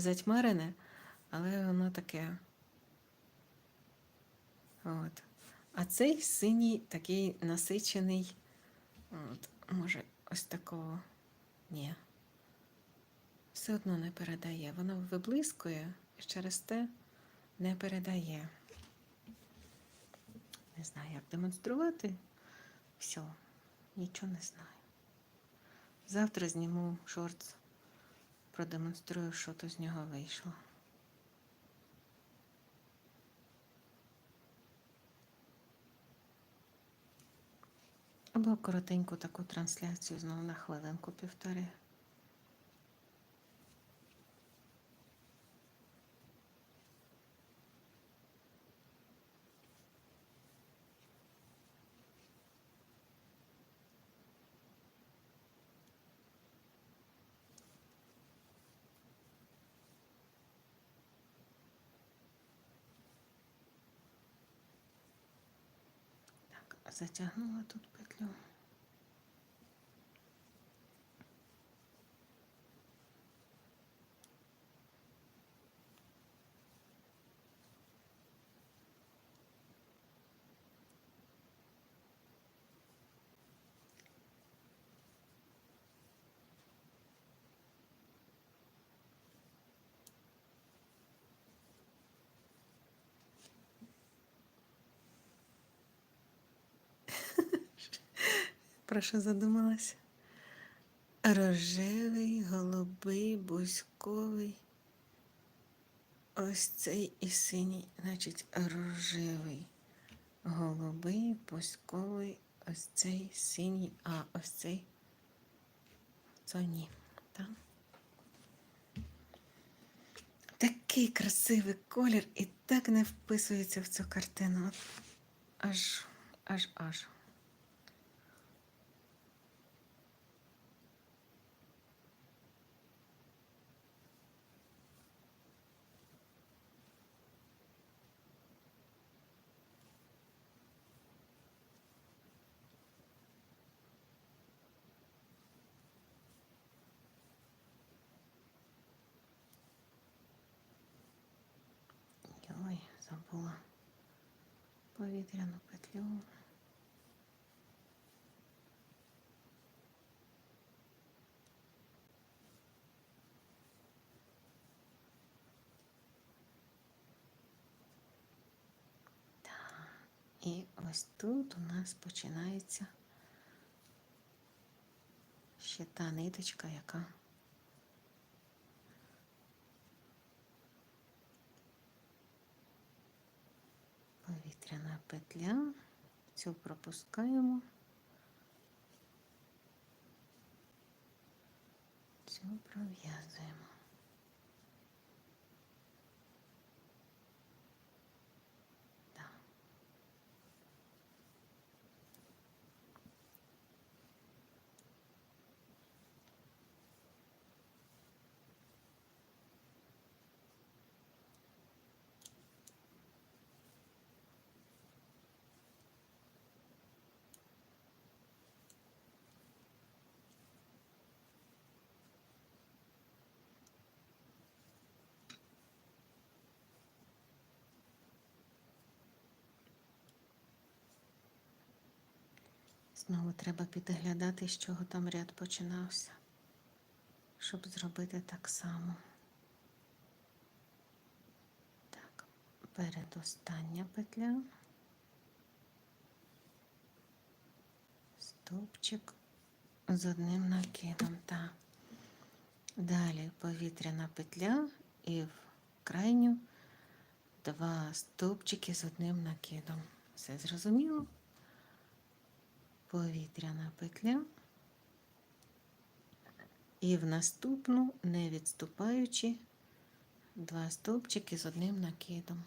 затьмарене, але воно таке. От. А цей синій такий насичений, от, може, ось такого. Ні. Все одно не передає. Воно виблискує і через те не передає. Не знаю, як демонструвати. Все, нічого не знаю. Завтра зніму шортс, продемонструю, що то з нього вийшло. Або коротеньку таку трансляцію знову на хвилинку півтори. Затягнула тут петлю. Про що задумалась? Рожевий, голубий, бузьковий. Ось цей і синій, значить, рожевий, голубий, бузьковий, ось цей синій, а ось цей це ні. Так? Такий красивий колір і так не вписується в цю картину. Аж, аж, аж. Повітряну петлю. Так, І ось тут у нас починається ще та ниточка, яка повітряна петля. Цю пропускаємо. Цю пров'язуємо. Знову треба підглядати, з чого там ряд починався, щоб зробити так само. Так, передостання петля, стовпчик з одним накидом. Так. Далі повітряна петля і в крайню два стовпчики з одним накидом. Все зрозуміло? Повітряна петля і в наступну, не відступаючи, два стовпчики з одним накидом.